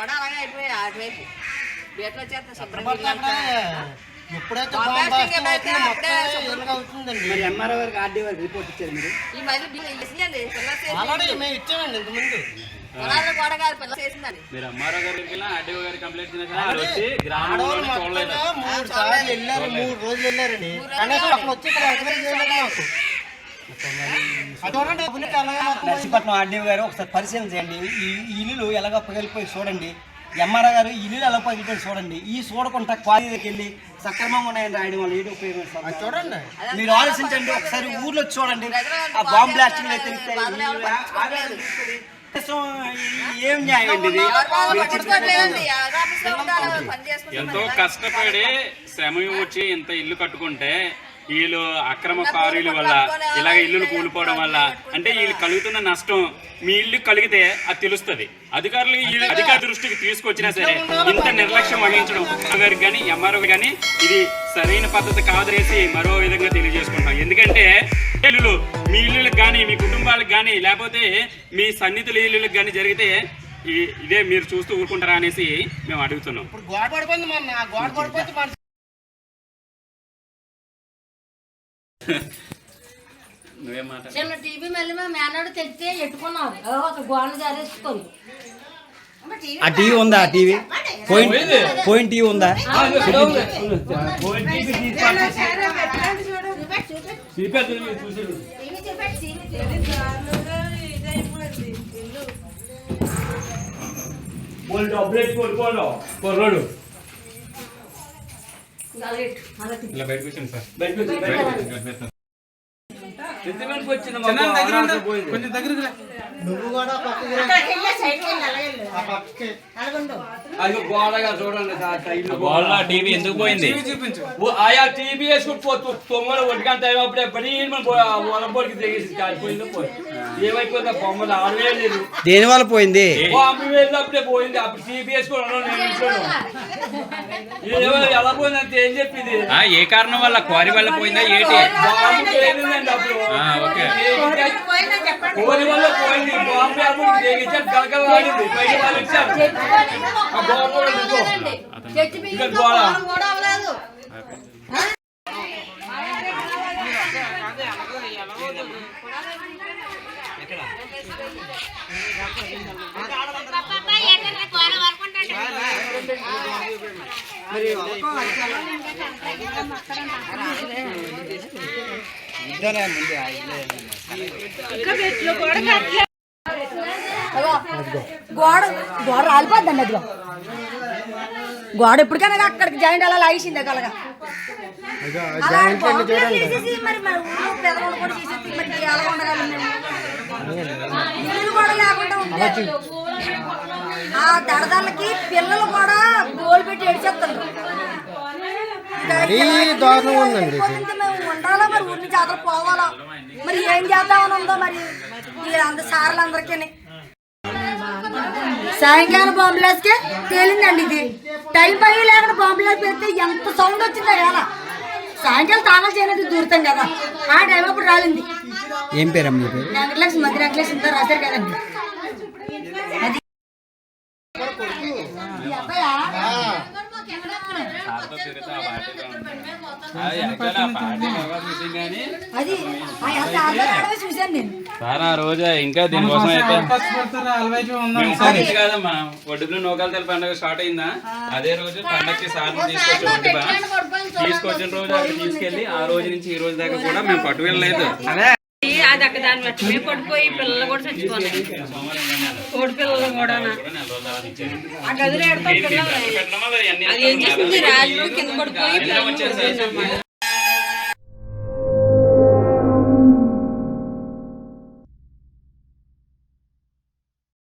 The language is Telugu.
అటువైపు. బీటలో చేస్తా శుభ్రంగా పడితే అక్కడ ఎప్పుడైతే మరి ఎంఆర్ఓ గారికి ఆర్డీ వారికి రిపోర్ట్ ఇచ్చారు మీరు? ఈ మధ్య బిల్లు వేసిందండి పిల్లలు ఆల్రెడీ చేసింది మేము ఇచ్చామండి ఇంతకుముందు. పొలాల్లో కూడా కాదు పిల్లలు చేసిందండి. మీరు ఎంఆర్ఓ గారికి వెళ్ళినా ఆర్డీఓ గారికి కంప్లైంట్ చేసినా సరే వాళ్ళు వచ్చి గ్రామంలో ఆడవాళ్ళు చూడలేదు. మొత్తంగా మూడు సార్లు వెళ్ళారు మూడు రోజులు వెళ్ళారండి. కనీసం అక్కడ వచ్చి ఇక్కడ చేయలేదు నర్సీపట్నం ఆర్డీఓ గారు ఒకసారి పరిశీలన చేయండి. ఈ ఈ ఇల్లులు ఎలాగ పగిలిపోయి చూడండి. ఎంఆర్ఓ గారు ఈ ఇల్లులు ఎలా పగిలిపోయి చూడండి. ఈ చూడకుండా క్వారీ దగ్గరికి వెళ్ళి సక్రమంగా ఉన్నాయని రాయడం వల్ల ఏంటి ఉపయోగం చూడండి. మీరు ఆలోచించండి. ఒకసారి ఊర్లో చూడండి. ఆ బాంబ్ బ్లాస్టింగ్ అయితే ఏం న్యాయం ఎంతో కష్టపడి శ్రమ వచ్చి ఇంత ఇల్లు కట్టుకుంటే వీళ్ళు అక్రమ కారుల వల్ల ఇలాగ ఇల్లులు కూలిపోవడం వల్ల అంటే వీళ్ళు కలుగుతున్న నష్టం మీ ఇల్లు కలిగితే అది తెలుస్తుంది. అధికారులు ఈ అధికార దృష్టికి తీసుకొచ్చినా సరే ఇంత నిర్లక్ష్యం వహించడం. గారికి కానీ ఎంఆర్ఓ కానీ ఇది సరైన పద్ధతి కాదనేసి మరో విధంగా తెలియజేసుకుంటాం. ఎందుకంటే ఇల్లులు మీ ఇల్లులకు కానీ మీ కుటుంబాలకు కానీ లేకపోతే మీ సన్నిధుల ఇల్లులకు కానీ జరిగితే ఇదే మీరు చూస్తూ ఊరుకుంటారా అనేసి మేము అడుగుతున్నాం. చిన్న టీవీ మళ్ళీ మా మేనాడు తెస్తే ఎట్టుకున్నారు ఓ, ఒక గోడ జారేసుకొని. ఆ టీవీ ఉందా ఆ టీవీ? పోయిన పోయిన టీవీ ఉందా? ఇలా బయటకు నువ్వు కూడా టీవీ ఎందుకు పోయింది? ఆయా టీవీ వేసుకుని పోతూ తొమ్మలు ఒటికంత అయినప్పుడే బడి వలబోడికి తెగేసి కాలిపోయిందో పోయి. ఏమైపోయిందో బొమ్మలు ఆడవే లేదు దేని వల్ల పోయింది వెళ్ళినప్పుడే పోయింది. అప్పుడు టీవీ వేసుకుని నేను ఏం చెప్పింది ఆ, ఏ కారణం వల్ల? క్వారీ వల్ల పోయిందా? ఏంటి? ఓకే. కోరి వల్ల పోయింది. బాంబు అప్పుడు తెగించారు గలగలాడింది పైకి వాళ్ళు ఇచ్చారు. ఆ గోడ కూడా గోడ గోడ గోడ రాలిపోద్దండి అదిగో. గోడ ఎప్పటికైనా అక్కడికి జాయింట్ అలా లాగేసింది కలగా. కూడా లేకుండా ఆ దడదలకి పిల్లలు కూడా గోలు పెట్టి ఏడిచేస్తారు మరీ దారుణంగా ఉందండి ఇది. వెళ్ళిపోతుంటే మేము ఉండాలా మరి? ఊరి నుంచి అతను పోవాలా? మరి ఏం చేద్దామని ఉందో మరి? వీళ్ళందరూ సార్లందరికీ సాయంకాలం బాంబులేసుకే తేలిందండి ఇది. టైం పై లేకుండా బాంబులేసి పెడితే ఎంత సౌండ్ వచ్చిందో ఎలా? సాయంకాలం తాళాలు చేయనట్టు దూరుతాం కదా. ఆ టైం అప్పుడు రాలింది. ఏం పేరమ్మ వెంకటలక్ష్మి మధ్య వెంకటలక్ష్మి ఇంత రాశారు కదండి. అది అబ్బాయా? సార్ ఆ రోజు ఇంకా దీనికోసం అయితే కాదమ్మా ఒడ్డులో నోకాల పండుగ స్టార్ట్ అయిందా? అదే రోజు పండగకి సార్ తీసుకొచ్చి ఒడ్డుబా తీసుకొచ్చిన రోజు అక్కడ తీసుకెళ్ళి ఆ రోజు నుంచి ఈ రోజు దాకా కూడా మేము పట్టు వెళ్ళలేదు అది. దాన్ని బట్టి మేము పడిపోయి పిల్లలు కూడా చచ్చిపోయినాయి కోడి పిల్లలు కూడా ఆ గదిలో ఎడతాం పిల్లలు. అది ఏం చేసింది రాళ్ళు కింద పడిపోయి పిల్లలు.